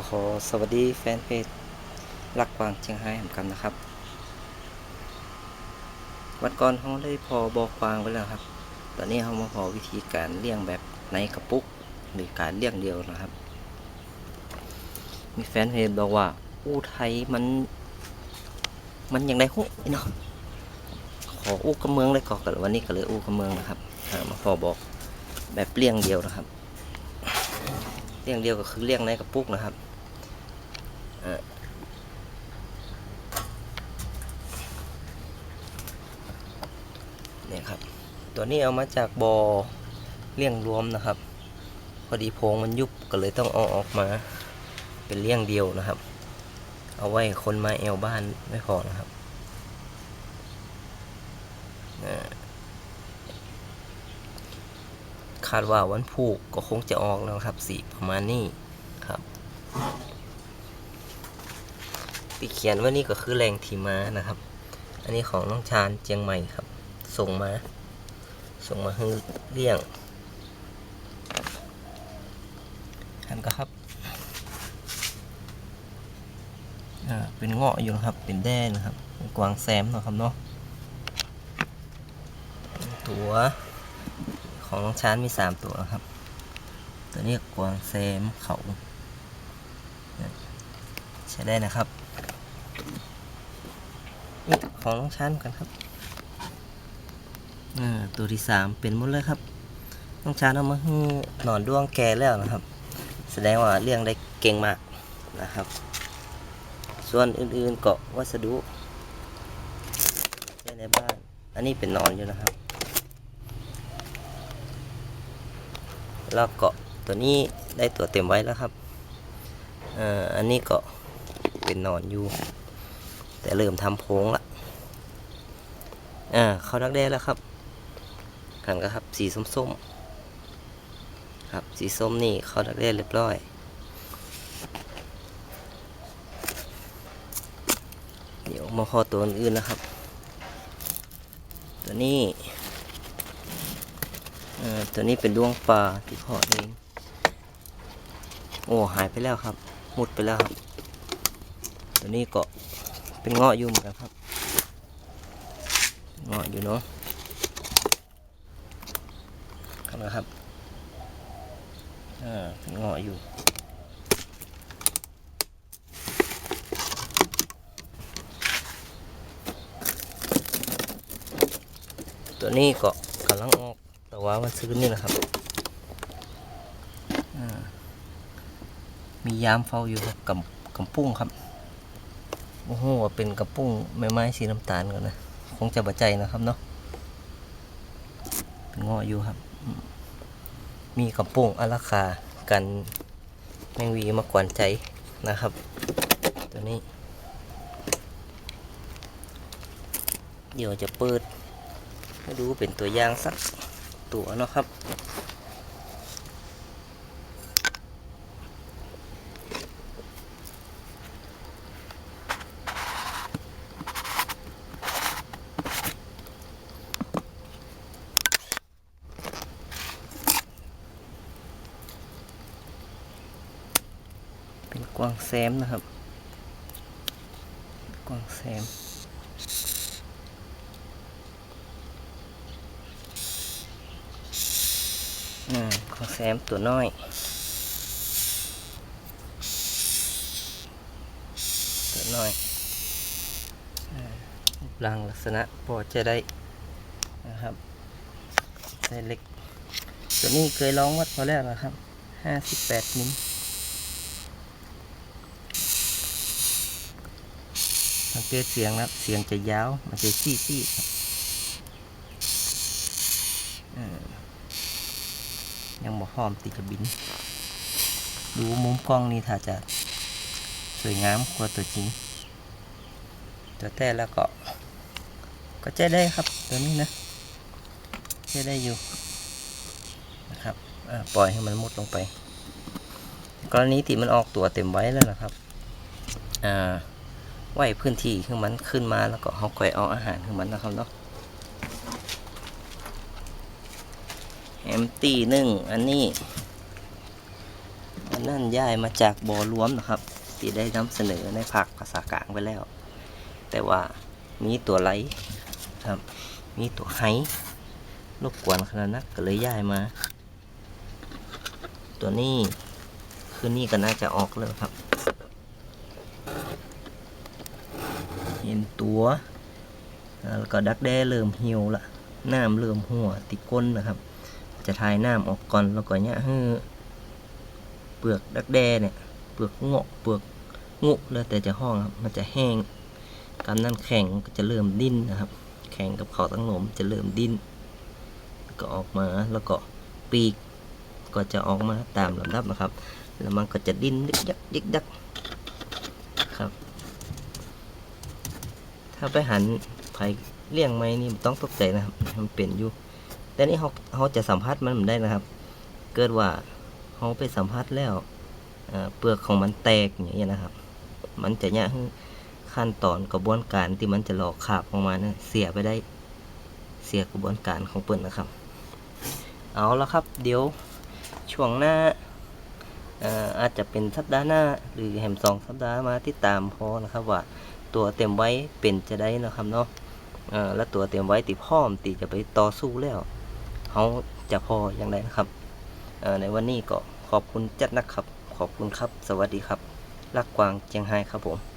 ก็ขอสวัสดีแฟนเพจรักกวางเชียงไฮ้เหมือนกันนะครับ วันก่อนเขาได้พอบอกวางไปแล้วครับ ตอนนี้เขามาพอวิธีการเลี้ยงแบบในกระปุกหรือการเลี้ยงเดียวนะครับ มีแฟนเพจบอกว่าอู้ไทยมัน มันอยังได้หุเนาะขออู้กระเมืองเลยก่อนกันวันนี้ก็เลยอู้กระเมืองนะครับมาพอบอกแบบเลี้ยงเดียวนะครับเลี้ยงเดียวก็คือเลี้ยงในกระปุกนะครับ เนี่ยครับ ตัวนี้เอามาจากบอ่อเลี้ยงรวมนะครับ พอดีโพงมันยุบก็เลยต้องเอาออกมา เป็นเลี้ยงเดียวนะครับ เอาไว้คนมาแอวบ้านไม่พอนะครับคาดว่าวันผูกก็คงจะออกแล้วครับสีประมาณนี้ครับ ที่เขียนว่านี่ก็คือแรงทีม้านะครับ อันนี้ของน้องชาญเจียงใหม่ครับ ส่งมา ส่งมาให้เลี้ยงอันก็ครับเป็นเงาะอยู่นะครับ เป็นแด้นะครับ กวางแซมนะครับเนาะ ตัวของน้องช้านมีสามตัวนะครับ ตัวนี้กวางแซมเขาใช้ได้นะครับ ของน้องช้านกันครับอ่าตัวที่สามเป็นหมดเลยครับน้องช้านเอามาให้หนอนด้วงแกแล้วนะครับ แสดงว่าเลี้ยงได้เก่งมากนะครับ ส่วนอื่นๆเก็วัสดุใช้ในบ้าน อันนี้เป็นหนอนอยู่นะครับ แล้วเก็ตัวนี้ได้ตัวเต็มไว้แล้วครับเอ่ออันนี้เก็เป็นหนอนอยู่ แต่เริ่มทำโพงละ อ่าเขาดักแด้แล้วครับหันก็ครับ สีส้มๆ ครับ สีส้มนี่เขาดักแด้เรียบร้อย เดี๋ยวมาพอตัวอื่นนะครับ ตัวนี้อ่อตัวนี้เป็นดวงปลาที่เพาะเอง โอ้หายไปแล้วครับ มุดไปแล้วครับ ตัวนี้ก็เป็นเงาะอยู่เหมือนกันครับ งาะอยู่เนาะครับนะครับอ่าเป็นเงาะอยู่ตัวนี้ก็กำลังออกแต่ว่ามันซื้อนี่นะครับอ่ามียามเฝ้าอยู่ครับกับกำปุ้งครับ โอ้โห เป็นกระปุ้งไม้ไม้สีน้ำตาลกันนะ คงจะบาใจนะครับเนาะเป็นงออยู่ครับ มีกระปุ้งอาราคากันแมงวีมากวนใจนะครับ ตัวนี้ เดี๋ยวจะเปิดให้ดูเป็นตัวอย่างสักตัวเนาะครับ กวางแซมนะครับ กวางแซม อืมของแซมตัวน้อยตัวน้อยอ่ารูปร่างลักษณะพอจะได้นะครับไซส์เล็ก ตัวนี้เคยลองวัดมาแล้วนะครับห้าสิบแปดมิล สังเกตเสียงนะครับ เสียงจะยาว มันจะซี่ซี่ครับอ่ายังบ่พร้อมติดจะบิน ดูมุมกล้องนี่ถ้าจะสวยงามกว่าตัวจริง ตัวแต่แล้วก็ ก็ใช้ได้ครับตัวนี้นะใช้ได้อยู่นะครับปล่อยให้มันมุดลงไปกรณีที่มันออกตัวเต็มไว้แล้วนะครับ อ่า ไว้พื้นที่ขึ้นมันขึ้นมาแล้วก็เขาก่อยเอาอาหารขึ้นมันนะครับเนาะแอมตี้หนึ่งอันนี้ อันนั่นย้ายมาจากบ่อรวมนะครับ ที่ได้นำเสนอในภาคภาษากลางไปแล้ว แต่ว่ามีตัวไหลครับ มีตัวไห้รบกวนขนาดนักก็เลยย้ายมา ตัวนี้ คือนี่ก็น่าจะออกแล้วครับ เห็น ตัว แล้วก็ดักแด้เริ่มเหี่ยวละน้ำเริ่มหัวติดก้นนะครับ จะทายน้ำออกก่อนแล้วก็เนี่ยให้เปลือกดักแด้เนี่ยเปลือกงาะเปลือกงุแล้วแต่จะห้องครับมันจะแห้งกำนั้นแข็งก็จะเริ่มดิ้นนะครับ แข็งกับเขาตั้งหนมจะเริ่มดิ้นก็ออกมาแล้วก็ปีกก็จะออกมาตามลำดับนะครับ แล้วมันก็จะดิ้นยึกยักยึกยักครับ ถ้าไปหันไผ่เลี้ยงไม้นี่ต้องตกใจนะครับ มันเป็นอยู่ แต่นี่เขาเขาจะสัมผัสมันไม่ได้นะครับ เกิดว่าเขาไปสัมผัสแล้วเปลือกของมันแตกอย่างเงี้ยนะครับ มันจะเนี่ยขั้นตอนกระบวนการที่มันจะหลอกขาบออกมาเนี่ยเสียไปได้เสียกระบวนการของเปิ่นนะครับ เอาละครับ เดี๋ยวช่วงหน้าอาจจะเป็นสัปดาห์หน้า หรือแหมสองสัปดาห์มาติดตามพอนะครับว่า ตัวเต็มไว้เป็นจะได้นะครับเนาะแล้วตัวเต็มไว้ติพร้อมติจะไปต่อสู้แล้วเขาจะพออย่างไรนะครับในวันนี้ก็ขอบคุณจัดนะครับ ขอบคุณครับ สวัสดีครับ รักกวางเจียงไฮ้ครับผม